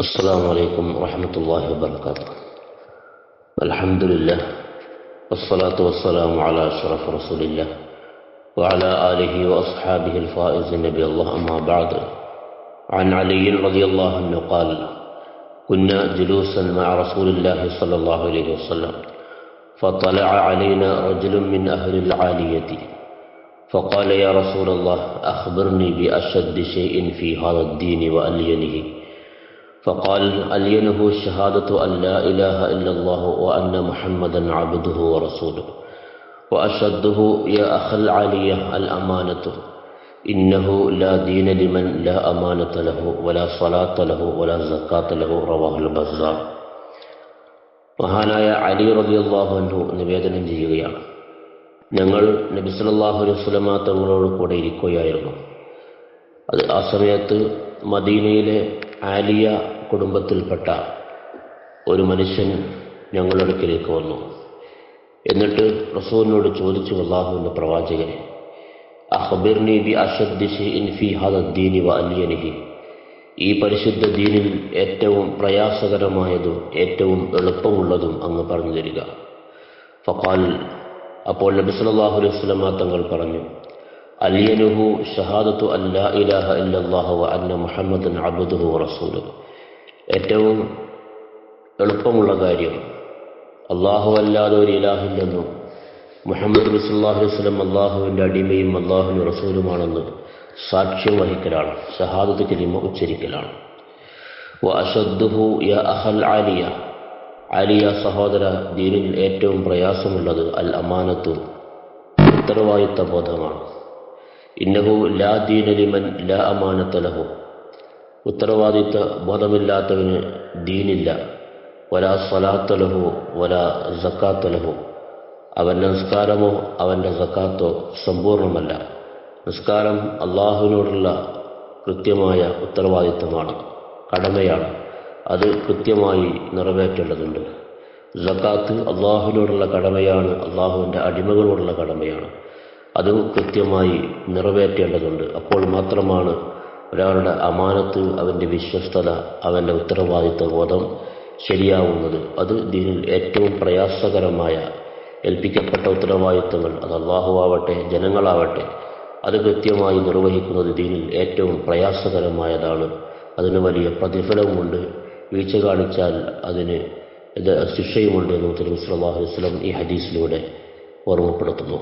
السلام عليكم ورحمة الله وبركاته. الحمد لله والصلاة والسلام على أشرف رسول الله وعلى آله وأصحابه الفائز نبي الله أما بعد. عن علي رضي الله عنه قال كنا جلوسا مع رسول الله صلى الله عليه وسلم فطلع علينا رجل من أهل العالية فقال يا رسول الله أخبرني بأشد شيء في هذا الدين وألينه. فقال ألينه شهادة أن لا إله إلا الله وأن محمدا عبده ورسوله وأشده يا أخ العالية الأمانة إنه لا دين لمن لا أمانة له ولا صلاة له ولا زكاة له رواه البزار മഹാനായ അലി റളിയല്ലാഹു അൻഹു നിവേദനം ചെയ്യുകയാണ് ഞങ്ങൾ നബി സല്ലല്ലാഹു അലൈഹി വസല്ലമ തങ്ങളോട് കൂടെ ഇരിക്കുകയായിരുന്നു അത് ആ സമയത്ത് മദീനയിലെ ആലിയ കുടുംബത്തിൽപ്പെട്ട ഒരു മനുഷ്യൻ ഞങ്ങളുടെ അടുക്കിലേക്ക് വന്നു. എന്നിട്ട് റസൂലിനോട് ചോദിച്ചു അള്ളാഹുവിന്റെ പ്രവാചകനെ ബി വ അലിയനിഹി. ഈ പരിശുദ്ധ ദീനിൽ ഏറ്റവും പ്രയാസകരമായതും ഏറ്റവും എളുപ്പമുള്ളതും അങ്ങ് പറഞ്ഞു തരിക. ഫഖാൽ അപ്പോൾ നബി സല്ലല്ലാഹു അലൈഹി വസല്ലമ തങ്ങൾ പറഞ്ഞു അലിയനുഹു ഷഹാദത്തു അല്ലാ ഇലാഹ ഇല്ലല്ലാഹു വ അന്ന മുഹമ്മദൻ അബ്ദുഹു വ റസൂലുഹു. ഏറ്റവും എളുപ്പമുള്ള കാര്യം അള്ളാഹു അല്ലാതെ ഒരു ഇലാഹില്ലെന്നും മുഹമ്മദ് റസൂല്ലാഹു വസ്ലം അള്ളാഹുവിന്റെ അടിമയും അള്ളാഹുവിന്റെ റസൂലുമാണെന്ന് സാക്ഷ്യം വഹിക്കലാണ്. ഷഹാദത്ത് കലിമ ഉച്ചരിക്കലാണ്. ആലിയ ആലിയ സഹോദര ദീനിൽ ഏറ്റവും പ്രയാസമുള്ളത് അൽ അമാനത്തു ഉത്തരവാദിത്ത ബോധമാണ്. ഇന്നഹു ലാ ദീനലിമൻ ലാ അമാനത്ത ലഹു. ഉത്തരവാദിത്ത ബോധമില്ലാത്തവന് ദീനില്ല. വലാ സ്വലാത്തലഹു വലാ സക്കാത്ത ലഹു. അവന്റെ നിസ്കാരമോ അവന്റെ സക്കാത്തോ സമ്പൂർണമല്ല നിസ്കാരം അള്ളാഹുവിനോടുള്ള കൃത്യമായ ഉത്തരവാദിത്തമാണ് കടമയാണ്. അത് കൃത്യമായി നിറവേറ്റേണ്ടതുണ്ട്. സക്കാത്ത് അള്ളാഹുവിനോടുള്ള കടമയാണ് അള്ളാഹുവിന്റെ അടിമകളോടുള്ള കടമയാണ്. അതും കൃത്യമായി നിറവേറ്റേണ്ടതുണ്ട്. അപ്പോൾ മാത്രമാണ് ഒരാളുടെ അമാനത്ത് അവന്റെ വിശ്വസ്തത അവന്റെ ഉത്തരവാദിത്വ ബോധം ശരിയാവുന്നത്. അത് ദീനിൽ ഏറ്റവും പ്രയാസകരമായ ഏൽപ്പിക്കപ്പെട്ട ഉത്തരവാദിത്തങ്ങൾ അത് അള്ളാഹുവാവട്ടെ ജനങ്ങളാവട്ടെ. അത് കൃത്യമായി നിർവഹിക്കുന്നത് ദീനിൽ ഏറ്റവും പ്രയാസകരമായതാണ്. അതിന് വലിയ പ്രതിഫലമുണ്ട് വീഴ്ച കാണിച്ചാൽ അതിന് ഇത് ശിക്ഷയുമുണ്ട് എന്ന് തിരുവി സല്ലല്ലാഹു അലൈഹി വസല്ലം ഈ ഹദീസിലൂടെ ഓർമ്മപ്പെടുത്തുന്നു.